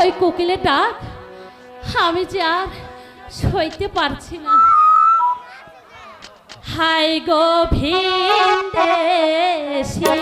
ওই কোকিলে ডাক আমি যে আর সইতে পারছি না। হাই গো ভিন দেশিয়া